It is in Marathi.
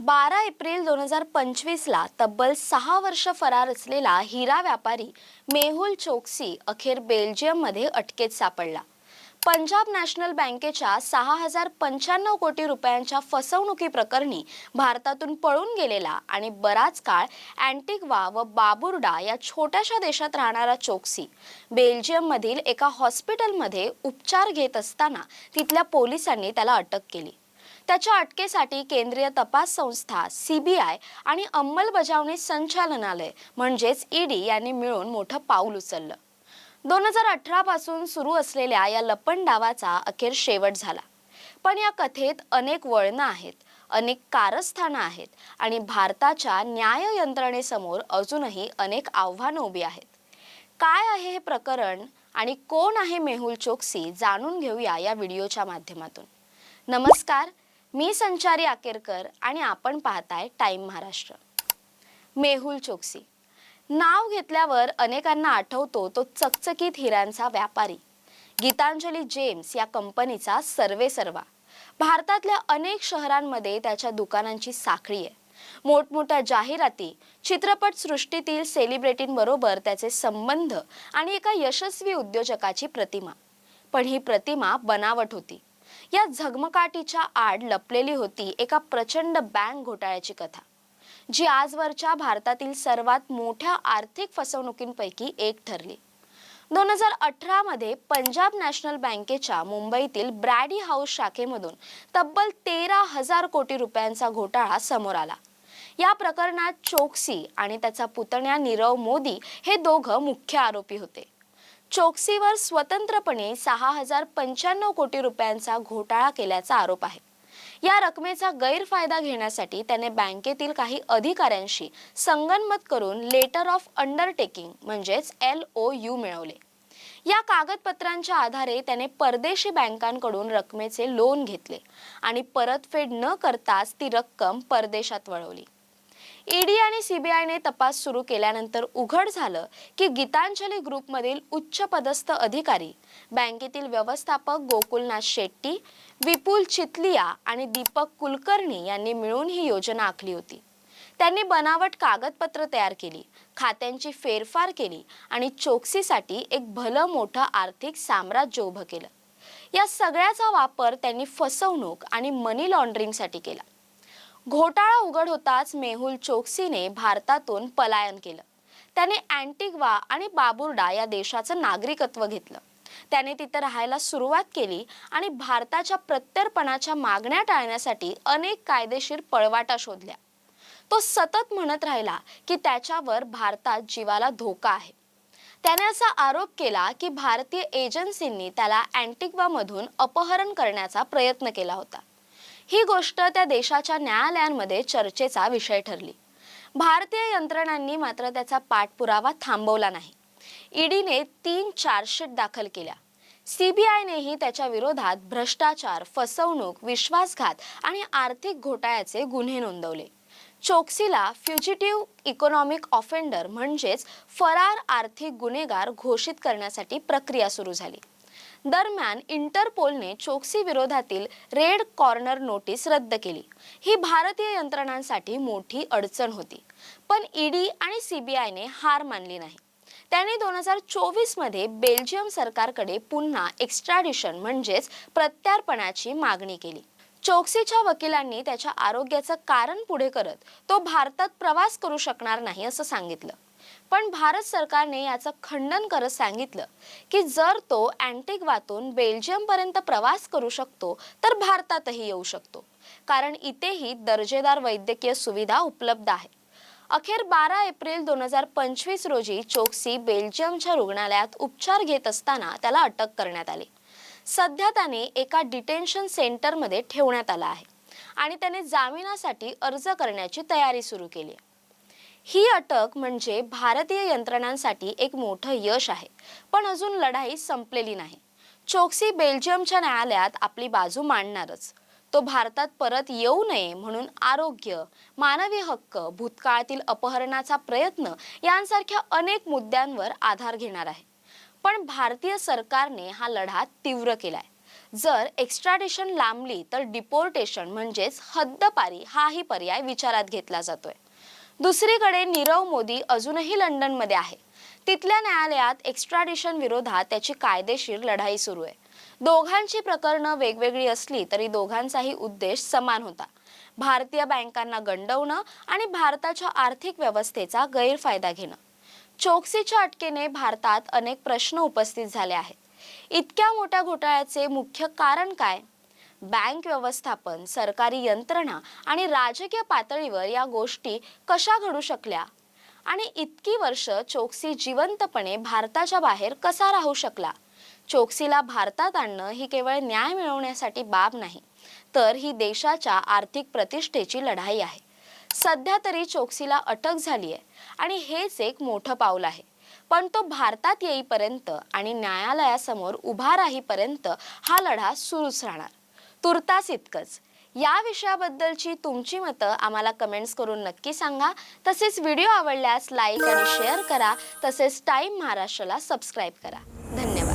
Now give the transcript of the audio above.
बारा एप्रिल दोन हजार पंचवीसला तब्बल सहा वर्ष फरार असलेला हिरा व्यापारी मेहुल चोक्सी अखेर बेल्जियममध्ये अटकेत सापडला. पंजाब नॅशनल बँकेच्या सहा हजार पंच्याण्णव कोटी रुपयांच्या फसवणुकी प्रकरणी भारतातून पळून गेलेला आणि बराच काळ अँटिग्वा व बाबुर्डा या छोट्याशा देशात राहणारा चोक्सी बेल्जियममधील एका हॉस्पिटलमध्ये उपचार घेत असताना तिथल्या पोलिसांनी त्याला अटक केली. त्याच्या अटकेसाठी केंद्रीय तपास संस्था सीबीआय आणि अंमलबजावणी संचालनालय म्हणजेच ईडी यांनी मिळून मोठं पाऊल उचललं. दोन हजार अठरा पासून सुरू असलेल्या या लपंडावाचा अखेर शेवट झाला. पण या कथेत अनेक वळणं आहेत अनेक कारस्थानं आहेत आणि भारताच्या न्याय यंत्रणेसमोर अजूनही अनेक आव्हानं उभी आहेत. काय आहे हे प्रकरण आणि कोण आहे मेहुल चोक्सी जाणून घेऊया या व्हिडिओच्या माध्यमातून. नमस्कार मी संचारी आकेरकर आणि आपण पाहताय टाईम महाराष्ट्र. मेहुल चोक्सी. नाव घेतल्यावर अनेकांना आठवतो तो चकचकीत हिऱ्यांचा व्यापारी. गीतांजली जेम्स या कंपनीचा सर्वे सर्वा भारतातल्या अनेक शहरांमध्ये त्याच्या दुकानांची साखळी आहे. मोठमोठ्या जाहिराती चित्रपट सृष्टीतील सेलिब्रिटींबरोबर त्याचे संबंध आणि एका यशस्वी उद्योजकाची प्रतिमा. पण ही प्रतिमा बनावट होती. या झगमगाटीच्या आड लपलेली होती एका प्रचंड बँक घोटाळ्याची कथा जी आजवरच्या भारतातील सर्वात मोठ्या आर्थिक फसवणुकींपैकी एक ठरली. दोन हजार अठरामध्ये पंजाब नॅशनल बँकेच्या मुंबईतील ब्रॅडी हाऊस शाखेमधून तब्बल तेरा हजार कोटी रुपयांचा घोटाळा समोर आला. या प्रकरणात चोक्सी आणि त्याचा पुतण्या नीरव मोदी हे दोघं मुख्य आरोपी होते. चोक्सीवर स्वतंत्रपणे सहा हजार पंच्याण्णव कोटी रुपयांचा घोटाळा केल्याचा आरोप आहे. या रकमेचा गैरफायदा घेण्यासाठी त्याने बँकेतील काही अधिकाऱ्यांशी संगनमत करून लेटर ऑफ अंडरटेकिंग म्हणजेच एल ओ यू मिळवले. या कागदपत्रांच्या आधारे त्याने परदेशी बँकांकडून रकमेचे लोन घेतले आणि परतफेड न करताच ती रक्कम परदेशात वळवली. ईडी आणि सीबीआयने तपास सुरू केल्यानंतर उघड झालं की गीतांजली ग्रुपमधील उच्च पदस्थ अधिकारी बँकेतील व्यवस्थापक गोकुलनाथ शेट्टी विपुल चितलिया आणि दीपक कुलकर्णी यांनी मिळून ही योजना आखली होती. त्यांनी बनावट कागदपत्र तयार केली खात्यांची फेरफार केली आणि चोक्सीसाठी एक भलं मोठं आर्थिक साम्राज्य उभं केलं. या सगळ्याचा वापर त्यांनी फसवणूक आणि मनी लॉन्ड्रिंगसाठी केला. घोटाळा उघड होताच मेहुल चोक्सीने भारतातून पलायन केलं. त्याने अँटिग्वा आणि बाबुर्डा या देशाचं नागरिकत्व घेतलं. त्याने तिथं राहायला सुरुवात केली आणि भारताच्या प्रत्यर्पणाच्या मागण्या टाळण्यासाठी अनेक कायदेशीर पळवाटा शोधल्या. तो सतत म्हणत राहिला की त्याच्यावर भारतात जीवाला धोका आहे. त्याने असा आरोप केला की भारतीय एजन्सींनी त्याला अँटिग्वामधून अपहरण करण्याचा प्रयत्न केला होता. ही गोष्ट त्या देशाच्या न्यायालयांमध्ये चर्चेचा विषय ठरली. भारतीय यंत्रणांनी मात्र त्याचा पाठपुरावा थांबवला नाही. ईडीने तीन चार्जशीट दाखल केल्या. सीबीआयनेही त्याच्या विरोधात भ्रष्टाचार फसवणूक विश्वासघात आणि आर्थिक घोटाळ्याचे गुन्हे नोंदवले. चोक्सीला फ्युजिटिव्ह इकॉनॉमिक ऑफेंडर म्हणजेच फरार आर्थिक गुन्हेगार घोषित करण्यासाठी प्रक्रिया सुरू झाली. दरम्यान इंटरपोलने चोक्सी विरोधातील रेड कॉर्नर नोटीस रद्द केली. ही भारतीय यंत्रणांसाठी मोठी अडचण होती पण ईडी आणि सीबीआयने हार मानली नाही. त्याने दोन हजार चोवीसमध्ये बेल्जियम सरकारकडे पुन्हा एक्स्ट्राडिशन म्हणजेच प्रत्यार्पणाची मागणी केली. चोक्सीच्या वकिलांनी त्याच्या आरोग्याचं कारण पुढे करत तो भारतात प्रवास करू शकणार नाही असं सांगितलं. पण भारत सरकारने याचं खंडन करत सांगितलं की जर तो अँटिग्वातून वातून बेल्जियमपर्यंत प्रवास करू शकतो तर भारतातही येऊ शकतो. कारण इथेही दर्जेदार वैद्यकीय सुविधा उपलब्ध आहे. अखेर बारा एप्रिल दोन हजार पंचवीस रोजी चोक्सी बेल्जियमच्या रुग्णालयात उपचार घेत असताना त्याला अटक करण्यात आली. सध्या त्याने एका डिटेन्शन सेंटरमध्ये ठेवण्यात आला आहे आणि त्याने जामिनासाठी अर्ज करण्याची तयारी सुरू केली आहे. ही अटक म्हणजे भारतीय यंत्रणांसाठी एक मोठं यश आहे. पण अजून लढाई संपलेली नाही. चोक्सी बेल्जियमच्या न्यायालयात आपली बाजू मांडणारच. तो भारतात परत येऊ नये म्हणून आरोग्य मानवी हक्क भूतकाळातील अपहरणाचा प्रयत्न यांसारख्या अनेक मुद्द्यांवर आधार घेणार आहे. पण भारतीय सरकारने हा लढा तीव्र केलाय. जर एक्स्ट्राडिशन लांबली तर डिपोर्टेशन म्हणजेच हद्दपारी हाही पर्याय विचारात घेतला जातोय. दुसरीकडे नीरव मोदी अजूनही लंडनमध्ये आहे. तिथल्या न्यायालयात एक्स्ट्राडिशन विरोधात त्याची कायदेशीर लढाई सुरू आहे. दोघांची प्रकरणं वेगवेगळी असली तरी दोघांचाही उद्देश समान होता. भारतीय बँकांना गंडवणं आणि भारताच्या आर्थिक व्यवस्थेचा गैरफायदा घेणं. चोक्सीच्या अटकेने भारतात अनेक प्रश्न उपस्थित झाले आहेत. इतक्या मोठ्या घोटाळ्याचे मुख्य कारण काय? बँक व्यवस्थापन सरकारी यंत्रणा आणि राजकीय पातळीवर या गोष्टी कशा घडू शकल्या? आणि इतकी वर्ष चोक्सी जिवंतपणे भारताच्या बाहेर कसा राहू शकला? चोक्सीला भारतात आणणं ही केवळ न्याय मिळवण्यासाठी बाब नाही तर ही देशाच्या आर्थिक प्रतिष्ठेची लढाई आहे. सध्या तरी चोक्सीला अटक झाली आहे आणि हेच एक मोठं पाऊल आहे. पण तो भारतात येईपर्यंत आणि न्यायालयासमोर उभा राहीपर्यंत हा लढा सुरूच राहणार. तुर्तास इतकंच. या विषयाबद्दलची तुमची मतं आम्हाला कमेंट्स करून नक्की सांगा. तसेच व्हिडिओ आवडल्यास लाईक आणि शेअर करा. तसेच टाईम महाराष्ट्राला सबस्क्राईब करा. धन्यवाद.